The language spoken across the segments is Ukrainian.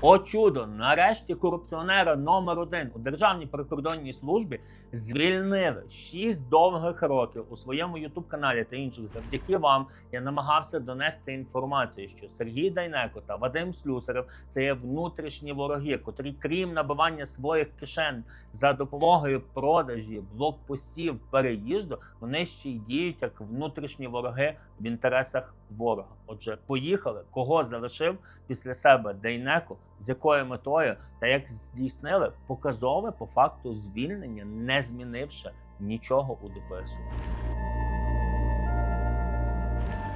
О чудо! Нарешті корупціонера номер один у Державній прикордонній службі звільнили 6 довгих років у своєму ютуб-каналі та інших. Завдяки вам я намагався донести інформацію, що Сергій Дайнеко та Вадим Слюсарев це є внутрішні вороги, котрі, крім набивання своїх кишен за допомогою продажі блокпостів переїзду, вони ще й діють як внутрішні вороги в інтересах ворога. Отже, поїхали, кого залишив після себе Дейнеко, з якою метою та як здійснили показове по факту звільнення, не змінивши нічого у ДПСУ.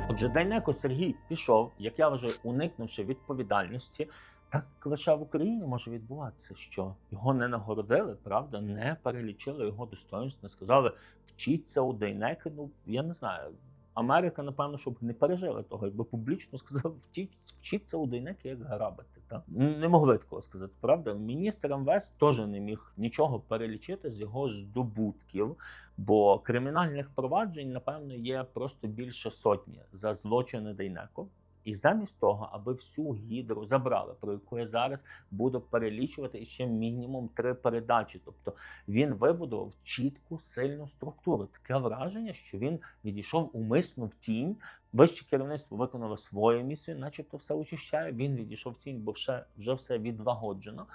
Отже, Дейнеко Сергій пішов, як я вважаю, уникнувши відповідальності. Так лише в Україні може відбуватися, що його не нагородили, правда, не перелічили його достоинство, не сказали вчіться у Дейнеки. Ну я не знаю. Америка, напевно, щоб не пережила того, якби публічно сказав, вчіть, вчіться у Дейнеки, як грабити. Та? Не могли такого сказати, правда? Міністр МВС теж не міг нічого перелічити з його здобутків, бо кримінальних проваджень, напевно, є просто більше сотні за злочини Дейнеко. І замість того, аби всю гідру забрали, про яку я зараз буду перелічувати ще мінімум три передачі. Тобто він вибудував чітку сильну структуру. Таке враження, що він відійшов умисно в тінь. Вище керівництво виконало свою місію, начебто все очищає. Він відійшов в тінь, бо вже, вже все відлагоджено.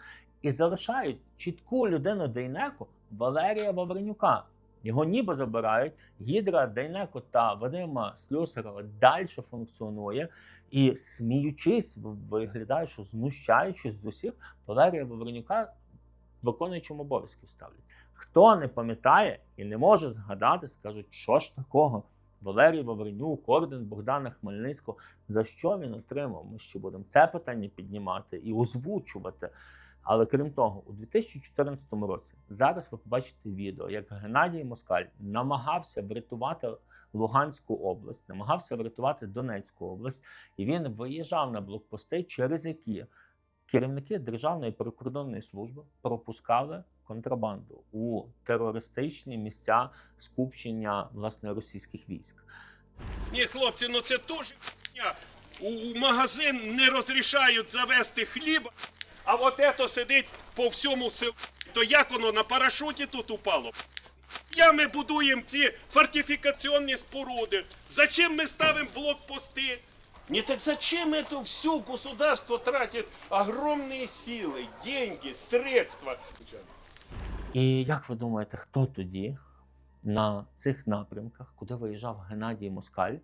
І залишають чітку людину Дейнеко Валерія Вавренюка. Його ніби забирають. Гідра Дейнеко та Вадима Слюсарова далі функціонує і, сміючись, виглядає, що знущаючись з усіх, Валерія Вавренюка виконуючим обов'язків ставлять. Хто не пам'ятає і не може згадати, скажуть, що ж такого. Валерій Вавренюк, орден Богдана Хмельницького. За що він отримав? Ми ще будемо це питання піднімати і озвучувати. Але крім того, у 2014 році зараз ви побачите відео, як Геннадій Москаль намагався врятувати Луганську область, намагався врятувати Донецьку область, і він виїжджав на блокпости, через які керівники Державної прикордонної служби пропускали контрабанду у терористичні місця скупчення власне російських військ. Ні, хлопці, ну це теж. У, магазин не розрішають завести хліб, а от ето сидить по всьому селу. То як воно на парашуті тут упало? Я ми будуємо ці фортифікаційні споруди. Зачем ми ставимо блокпости? Не так зачем это все государство тратит огромные силы, деньги, средства? І як ви думаєте, хто тоді на цих напрямках, куди виїжджав Геннадій Москаль,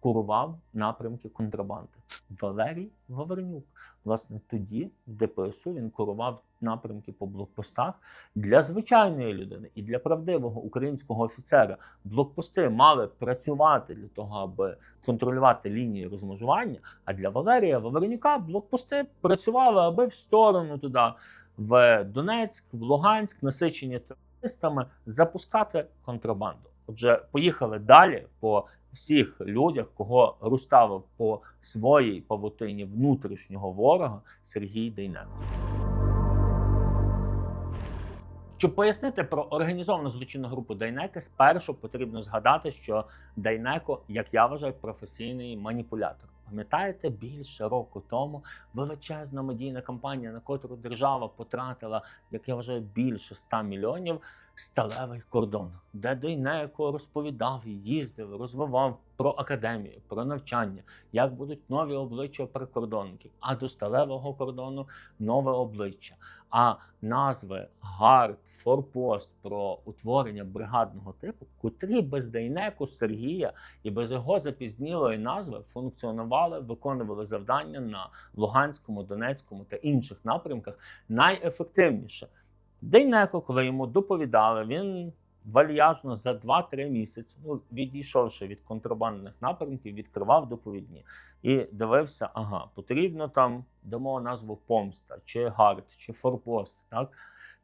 Курував напрямки контрабанди? Валерій Вавренюк. Власне, тоді в ДПСУ він курував напрямки по блокпостах для звичайної людини і для правдивого українського офіцера. Блокпости мали працювати для того, аби контролювати лінії розмежування. А для Валерія Вавренюка блокпости працювали аби в сторону туди в Донецьк, в Луганськ, насичені терористами, запускати контрабанду. Отже, поїхали далі по всіх людях, кого розставив по своїй павутині внутрішнього ворога Сергій Дейнеко. Щоб пояснити про організовану злочинну групу Дайнеки, спершу потрібно згадати, що Дайнеко, як я вважаю, професійний маніпулятор. Пам'ятаєте, більше року тому величезна медійна кампанія, на котру держава потратила, як я вважаю, більше 100 мільйонів сталевий кордон, де Дейнеко розповідав, їздив, розвивав про академію, про навчання, як будуть нові обличчя прикордонників, а до сталевого кордону нове обличчя. А назви гард, форпост про утворення бригадного типу, котрі без Дейнеку Сергія і без його запізнілої назви функціонували, виконували завдання на Луганському, Донецькому та інших напрямках найефективніше. Дейнеко, коли йому доповідали, він вальяжно за 2-3 місяці, ну, відійшовши від контрабандних напрямків, відкривав доповідні і дивився, ага, потрібно там дамо назву помста, чи гард, чи форпост. Так?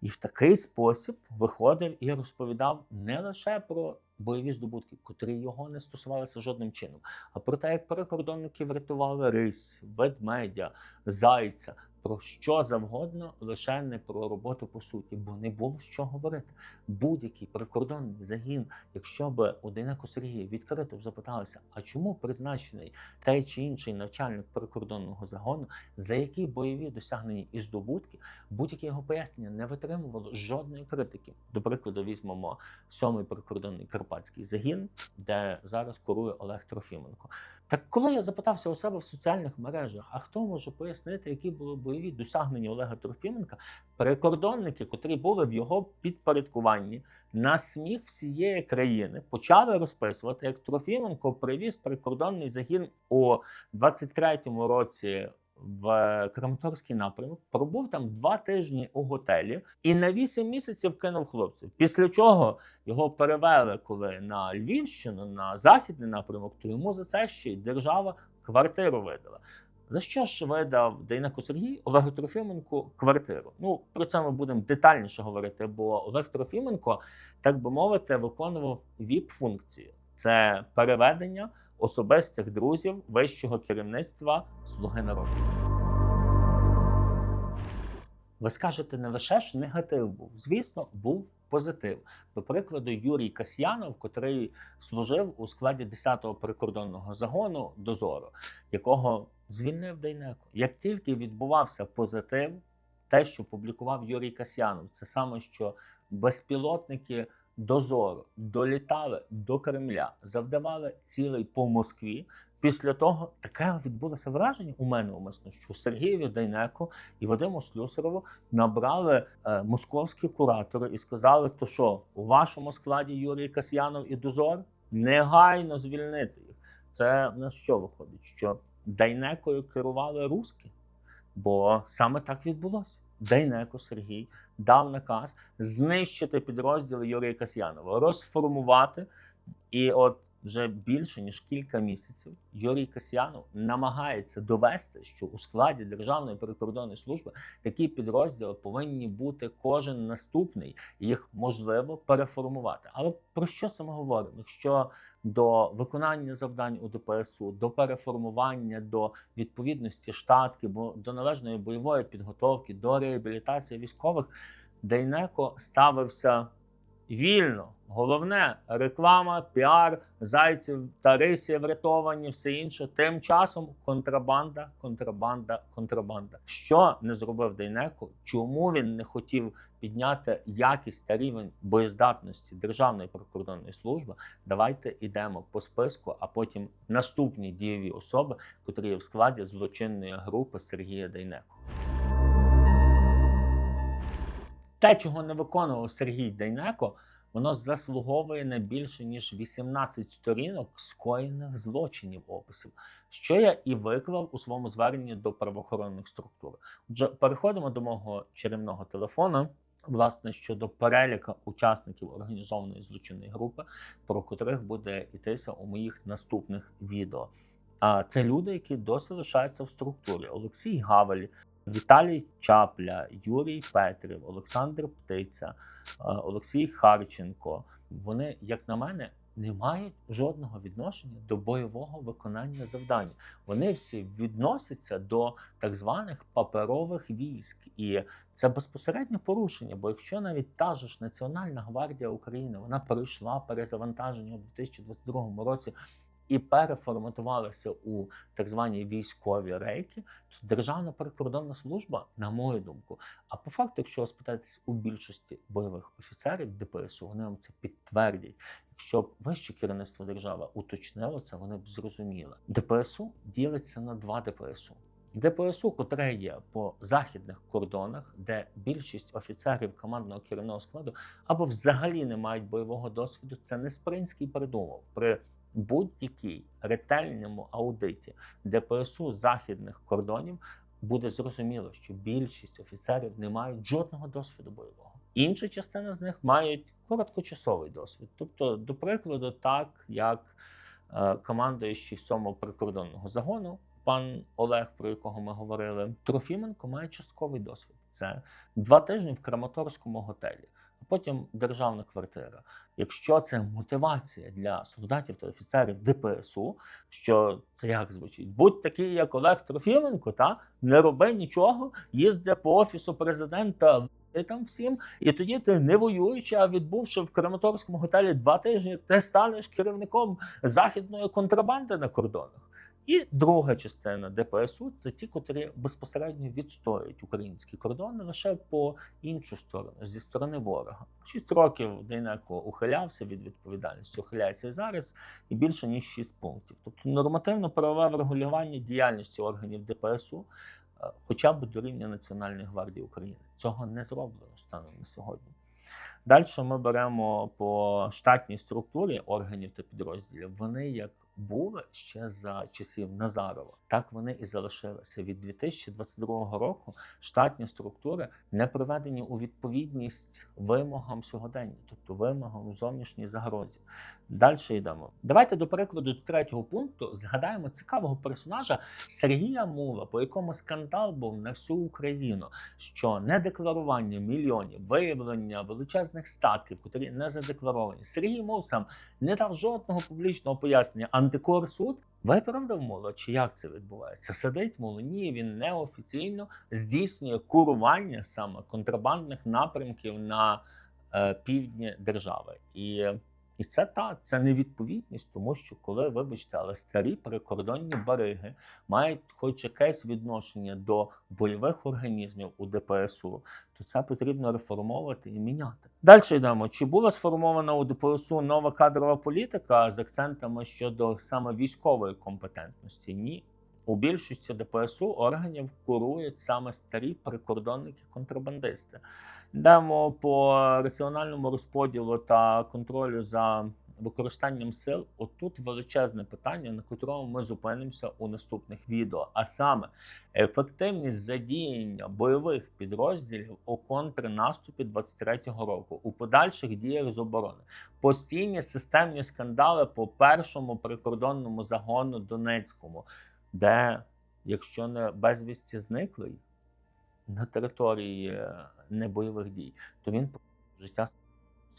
І в такий спосіб виходив і розповідав не лише про бойові здобутки, котрі його не стосувалися жодним чином, а про те, як прикордонники врятували рись, ведмедя, зайця. Про що завгодно, лише не про роботу по суті, бо не було що говорити. Будь-який прикордонний загін, якщо б у Дейнеко Сергія відкрито запиталися, а чому призначений той чи інший начальник прикордонного загону, за які бойові досягнення і здобутки, будь-яке його пояснення не витримувало жодної критики. До прикладу, візьмемо сьомий прикордонний карпатський загін, де зараз курує Олег Трофіменко. Так коли я запитався у себе в соціальних мережах, а хто може пояснити, які були бойові досягнення Олега Трофіменка, прикордонники, котрі були в його підпорядкуванні, на сміх всієї країни почали розписувати, як Трофіменко привіз прикордонний загін у 23-му році. В Краматорський напрямок пробув там два тижні у готелі і на вісім місяців кинув хлопців. Після чого його перевели коли на Львівщину, на західний напрямок, то йому за це ще й держава квартиру видала. За що ж видав Дейнеко Сергій Олегу Трофіменку квартиру? Ну про це ми будемо детальніше говорити, бо Олег Трофіменко, так би мовити, виконував ВІП-функцію. Це переведення особистих друзів вищого керівництва Слуги народу. Ви скажете, не лише ж негатив був. Звісно, був позитив. До прикладу, Юрій Касьянов, котрий служив у складі 10-го прикордонного загону дозору, якого звільнив Дейнеко. Як тільки відбувався позитив, те, що публікував Юрій Касьянов, це саме що безпілотники дозору долітали до Кремля, завдавали цілей по Москві. Після того таке відбулося враження у мене умисно, що Сергієві Дейнеко і Вадиму Слюсарову набрали е, московські куратори і сказали, то що у вашому складі Юрій Касьянов і Дозор негайно звільнити їх. Це в нас що виходить? Що Дейнекою керували руски? Бо саме так відбулося. Дейнеко Сергій дав наказ знищити підрозділи Юрія Касьянова, розформувати. І от вже більше ніж кілька місяців Юрій Касьянов намагається довести, що у складі Державної прикордонної служби такі підрозділи повинні бути кожен наступний, їх можливо переформувати. Але про що ми говоримо? Якщо до виконання завдань у ДПСУ, до переформування, до відповідності штатки, бо до належної бойової підготовки, до реабілітації військових, Дейнеко ставився вільно. Головне реклама, піар, зайців та рисі врятовані, все інше. Тим часом контрабанда, контрабанда, контрабанда. Що не зробив Дейнеко? Чому він не хотів підняти якість та рівень боєздатності Державної прикордонної служби? Давайте йдемо по списку, а потім наступні дієві особи, котрі є в складі злочинної групи Сергія Дейнеко. Те, чого не виконував Сергій Дейнеко, воно заслуговує на більше ніж 18 сторінок скоєних злочинів описів, що я і виклав у своєму зверненні до правоохоронних структур. Отже, переходимо до мого чарівного телефона. Власне, щодо переліка учасників організованої злочинної групи, про котрих буде йтися у моїх наступних відео. А це люди, які досі лишаються в структурі: Олексій Гавель, Віталій Чапля, Юрій Петрів, Олександр Птиця, е, Олексій Харченко. Вони, як на мене, не мають жодного відношення до бойового виконання завдань. Вони всі відносяться до так званих паперових військ, і це безпосередньо порушення. Бо якщо навіть та ж Національна гвардія України вона пройшла перезавантаження у 2022 році і переформатувалася у так звані військові рейки, то Державна прикордонна служба, на мою думку, а по факту, якщо ви спитаєтесь у більшості бойових офіцерів ДПСУ, вони вам це підтвердять. Якщо б вище керівництво держави уточнило це, вони б зрозуміли. ДПСУ ділиться на два ДПСУ. ДПСУ, котре є по західних кордонах, де більшість офіцерів командного керівного складу або взагалі не мають бойового досвіду, це не Спринський придумав при будь-якій ретельному аудиті ДПСУ західних кордонів буде зрозуміло, що більшість офіцерів не мають жодного досвіду бойового. Інша частина з них мають короткочасовий досвід. Тобто, до прикладу, так як е, командуючий сьомого прикордонного загону, пан Олег, про якого ми говорили, Трофіменко має частковий досвід. Це два тижні в Краматорському готелі. Потім державна квартира. Якщо це мотивація для солдатів та офіцерів ДПСУ, що це як звучить? Будь такий, як Олег Трофіменко, та не роби нічого, їзди по офісу президента. І там всім, і тоді ти не воюючи, а відбувши в Краматорському готелі два тижні, ти станеш керівником західної контрабанди на кордонах. І друга частина ДПСУ це ті, котрі безпосередньо відстоюють українські кордони лише по іншу сторону, зі сторони ворога. Шість років Дейнеко ухилявся від відповідальності, ухиляється і зараз, і більше ніж шість пунктів. Тобто нормативно-правове врегулювання діяльності органів ДПСУ, е, хоча б до рівня Національної гвардії України, цього не зроблено станом на сьогодні. Далі ми беремо по штатній структурі органів та підрозділів. Вони як були ще за часів Назарова, так вони і залишилися. Від 2022 року штатні структури не приведені у відповідність вимогам сьогодення, тобто вимогам зовнішній загрозі. Далі йдемо. Давайте до прикладу до третього пункту згадаємо цікавого персонажа Сергія Мула, по якому скандал був на всю Україну, що недекларування мільйонів, виявлення величезних статків, котрі не задекларовані. Сергій Мул сам не дав жодного публічного пояснення. Антикорсуд виправдав моло, чи як це відбувається? Сидить моло? Ні, він неофіційно здійснює курування саме контрабандних напрямків на е, півдні держави. І і це та це невідповідність, тому що коли, вибачте, але старі прикордонні бариги мають хоч якесь відношення до бойових організмів у ДПСУ, то це потрібно реформовувати і міняти. Далі йдемо. Чи була сформована у ДПСУ нова кадрова політика з акцентами щодо саме військової компетентності? Ні. У більшості ДПСУ органів курують саме старі прикордонники-контрабандисти. Йдемо по раціональному розподілу та контролю за використанням сил. Отут величезне питання, на котрому ми зупинимося у наступних відео. А саме ефективність задіяння бойових підрозділів у контрнаступі 23-го року у подальших діях з оборони. Постійні системні скандали по першому прикордонному загону Донецькому, де, якщо не безвісті зниклий на території е, небойових дій, то він життя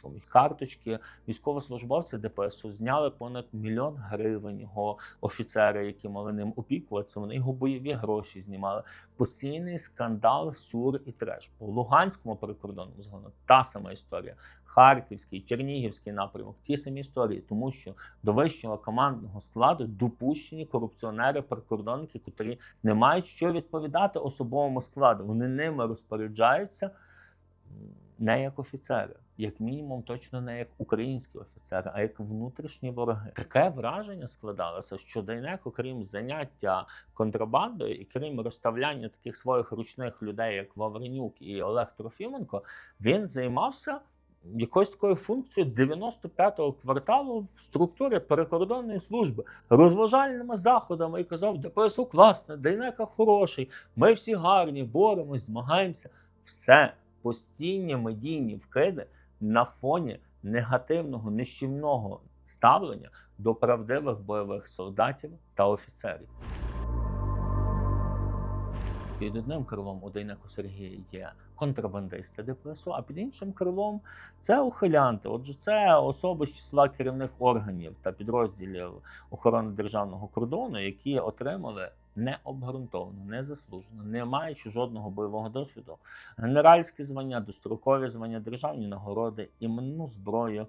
свої карточки. Військовослужбовці ДПСУ зняли понад мільйон гривень його офіцери, які мали ним опікуватися. Вони його бойові гроші знімали. Постійний скандал, сур і треш. По Луганському прикордонному згону та сама історія. Харківський, Чернігівський напрямок, ті самі історії, тому що до вищого командного складу допущені корупціонери, прикордонники, котрі не мають що відповідати особовому складу. Вони ними розпоряджаються не як офіцери, як мінімум, точно не як українські офіцери, а як внутрішні вороги. Таке враження складалося, що Дейнеко, крім заняття контрабандою і крім розставляння таких своїх ручних людей, як Вавренюк і Олег Трофіменко, він займався. Якоюсь такою функцією 95-го кварталу в структурі перекордонної служби, розважальними заходами і казав, ДПСУ класне, Дейнека хороший, ми всі гарні, боремось, змагаємося. Все постійні медійні вкиди на фоні негативного нищівного ставлення до правдивих бойових солдатів та офіцерів. Під одним крилом у Дейнеку Сергія є контрабандисти ДПСУ, а під іншим крилом це ухилянти. Отже, це особи з числа керівних органів та підрозділів охорони державного кордону, які отримали необґрунтовано, незаслужено, не маючи жодного бойового досвіду, генеральські звання, дострокові звання, державні нагороди, іменну зброю.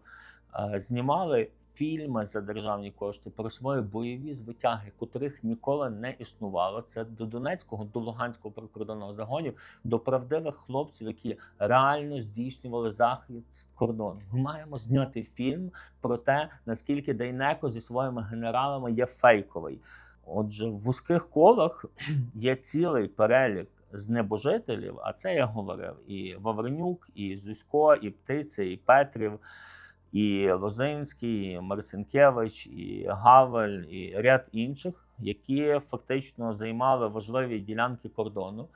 е, Знімали фільми за державні кошти про свої бойові звитяги, котрих ніколи не існувало. Це до Донецького, до Луганського прикордонного загонів, до правдивих хлопців, які реально здійснювали захист кордону. Ми маємо зняти фільм про те, наскільки Дейнеко зі своїми генералами є фейковий. Отже, в вузьких колах є цілий перелік знебожителів, а це я говорив і Вавренюк, і Зусько, і Птиця, і Петрів, і Лозинський, і Марцинкевич, і Гавель, і ряд інших, які фактично займали важливі ділянки кордону,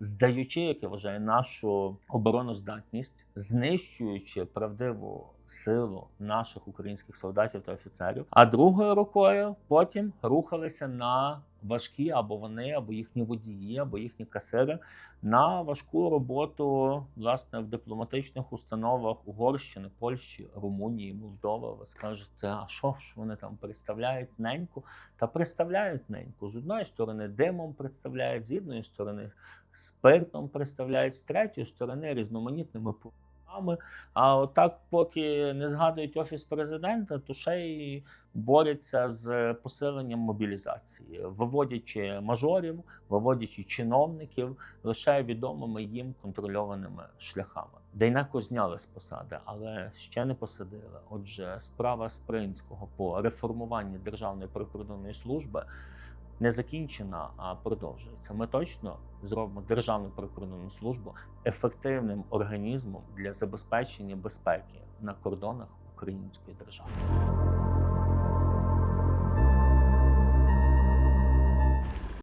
здаючи, як я вважаю, нашу обороноздатність, знищуючи правдиву силу наших українських солдатів та офіцерів. А другою рукою потім рухалися на важкі або вони, або їхні водії, або їхні касири на важку роботу власне в дипломатичних установах Угорщини, Польщі, Румунії, Молдови. Ви скажете, а що ж вони там представляють неньку? Та представляють неньку. З одної сторони димом представляють, з іншої сторони спиртом представляють, з третьої сторони різноманітними програмами. А отак, поки не згадують офіс президента, то ще й борються з посиленням мобілізації, виводячи мажорів, виводячи чиновників лише відомими їм контрольованими шляхами. Дейнеко зняли з посади, але ще не посадили. Отже, справа Спринського по реформуванні Державної прикордонної служби не закінчена, а продовжується. Ми точно зробимо Державну прикордонну службу ефективним організмом для забезпечення безпеки на кордонах української держави.